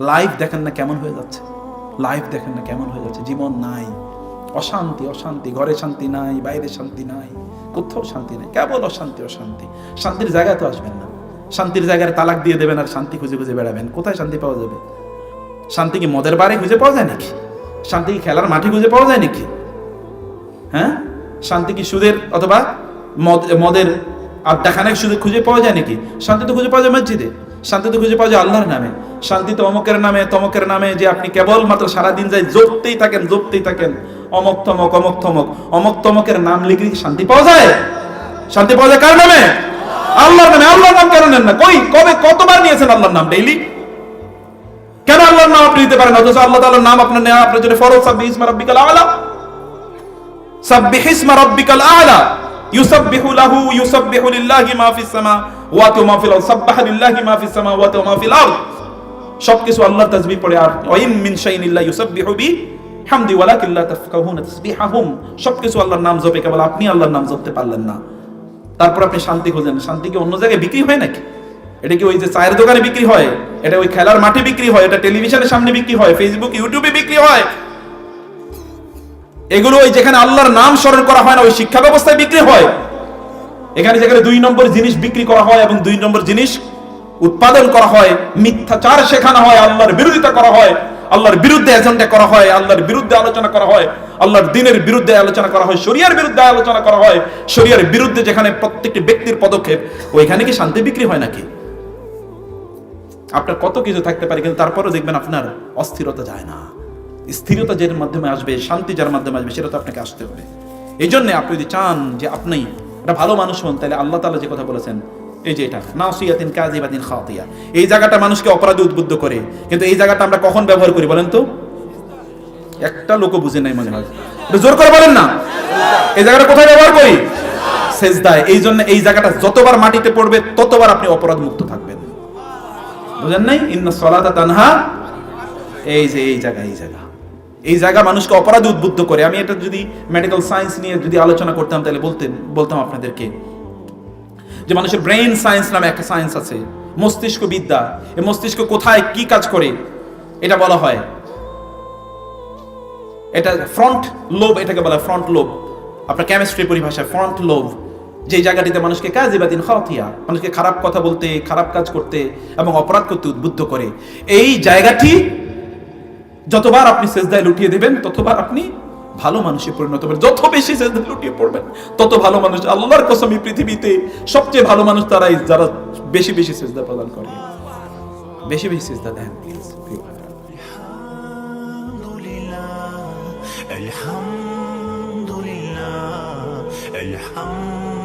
Life দেখেন না কেমন হয়ে যাচ্ছে। লাইফ দেখেন না কেমন হয়ে যাচ্ছে। জীবন নাই। অশান্তি অশান্তি। ঘরে শান্তি নাই, বাইরে শান্তি নাই। কোথাও শান্তি নাই। কেবল অশান্তি অশান্তি। শান্তির জায়গায় তো আসবেন না। শান্তির জায়গায় তালাক দিয়ে দেবেন আর শান্তি খুঁজে খুঁজে বেড়াবেন। কোথায় শান্তি পাওয়া যাবে? শান্তি কি মদের বারে খুঁজে পাওয়া যায় নাকি? শান্তি কি খেলার মাঠে খুঁজে পাওয়া যায় নাকি? হ্যাঁ? শান্তি কি সুদের অথবা মদ মদের আড্ডাখানে সুদে খুঁজে পাওয়া যায় নাকি? শান্তি তো খুঁজে পাওয়া যায় মসজিদে। শান্তি তো খুঁজে পাওয়া যায় আল্লাহর নামে। শান্তি তো অমকের নামে, তমকের নামে যে আপনি কেবল মাত্র সারাদিন যাই, জপতেই থাকেন জপতেই থাকেন। অমক, তমক অমক তমক। অমক, তমকের নাম লিখে শান্তি পাওয়া যায়? শান্তি পাওয়া যায় কার নামে? আল্লাহর নামে। আল্লাহর নাম কেন নেন না? কই, কবে কতবার নিয়েছেন আল্লাহর নাম ডেইলি কেন আল্লাহর নাম আপনি নিতে পারেন? অথচ আল্লাহ তাআলার নাম আপনার নেওয়া আপনার জন্য ফরজ। সাব্বিহ ইসমা রাব্বিকাল আলা। সাব্বিহ ইসমা রাব্বিকাল আলা। ইউসাব্বিহু লিল্লাহি মা ফিস সামাওয়াতি ওয়া মা ফিল আরদ, সাব্বাহা লিল্লাহি মা ফিস সামাওয়াতি ওয়া মা ফিল আরদ। সবকিছু আল্লাহর তাসবিহ পড়ে, আর ওয়াইন মিন শাইইন ইল্লা ইউসাব্বিহু বি হামদি, ওয়ালাকিন লা তাফকাহুনা তাসবিহাহুম। সবকিছু আল্লাহর নাম জপে, কেবল আপনি আল্লাহর নাম জপতে পারলেন না। তারপর আপনি শান্তি খোঁজেন। শান্তি কি অন্য জায়গায় বিক্রি হয় নাকি? এটা কি ওই যে চায়ের দোকানে বিক্রি হয়? এটা ওই খেলার মাঠে বিক্রি হয়? এটা টেলিভিশনের সামনে বিক্রি হয়? ফেসবুক ইউটিউবে বিক্রি হয়? এগুলো ওই যেখানে আল্লাহর নাম স্মরণ করা হয় না, ওই শিক্ষা ব্যবস্থায় বিক্রি হয়। এখানে যেখানে দুই নম্বর জিনিস বিক্রি করা হয় এবং দুই নম্বর জিনিস উৎপাদন করা হয়, মিথ্যাচার শেখানো হয়, আল্লাহর বিরোধিতা করা হয়, আল্লাহর বিরুদ্ধে এজেন্ডা করা হয়, আল্লাহর বিরুদ্ধে আলোচনা করা হয়, আল্লাহর দিনের বিরুদ্ধে আলোচনা করা হয়, শরিয়ার বিরুদ্ধে আলোচনা করা হয়, শরিয়ার বিরুদ্ধে যেখানে প্রত্যেকটি ব্যক্তির পদক্ষেপ, ওইখানে কি শান্তি বিক্রি হয় নাকি? আপনার কত কিছু থাকতে পারে, কিন্তু তারপরেও দেখবেন আপনার অস্থিরতা যায় না। স্থিরতা যার মাধ্যমে আসবে, শান্তি যার মাধ্যমে আসবে, সেটা তো আপনাকে আসতে হবে। এই জন্যে আপনি যদি চান যে আপনি একটা ভালো মানুষ হন, তাহলে আল্লাহ তাআলা যে কথা বলেছেন, এই যে এটা, নাসিয়াতিন কাযিবাতিন খাতিয়া। এই জায়গাটা মানুষকে অপরাধে উদ্বুদ্ধ করে। কিন্তু এই জায়গাটা আমরা কখন ব্যবহার করি বলেন তো? একটা লোকও বুঝে নাই মনে একটু জোর করে বলেন না। এই জায়গাটা কোথায় ব্যবহার করি? সেজদায়। এই জন্য এই জায়গাটা যতবার মাটিতে পড়বে, ততবার আপনি অপরাধ মুক্ত থাকবেন। বুঝেন নাই? ইন্না সলাতা তানহা। এই যে, এই জায়গা এই জায়গা। এই জায়গা মানুষকে অপরাধে উদ্বুদ্ধ করে। আমি এটা যদি মেডিকেল সায়েন্স নিয়ে যদি আলোচনা করতাম, তাহলে বলতে বলতাম আপনাদেরকে যে মানুষের ব্রেইন সায়েন্স নামে একটা সায়েন্স আছে। মস্তিষ্ক বিদ্যা এই মস্তিষ্ক কোথায়, কি কাজ করে? এটা বলা হয়। এটা ফ্রন্ট লোভ এটাকে বলা ফ্রন্ট লোব আপনার কেমিস্ট্রি পরিভাষায় ফ্রন্ট লোভ যে জায়গাটিতে মানুষকে কাজ দিন খাওয়া মানুষকে খারাপ কথা বলতে, খারাপ কাজ করতে এবং অপরাধ করতে উদ্বুদ্ধ করে। এই জায়গাটি যতবার আপনি সেজদায় লুটিয়ে দেবেন ততবার আপনি ভালো মানুষে পরিণত হবেন যত বেশি সেজদায় লুটিয়ে পড়বেন তত ভালো মানুষ আল্লাহর কসম এই পৃথিবীতে সবচেয়ে ভালো মানুষ তারাই যারা বেশি বেশি সেজদা প্রদান করে বেশি বেশি সেজদা দেন প্লিজ الحمد لله الحمد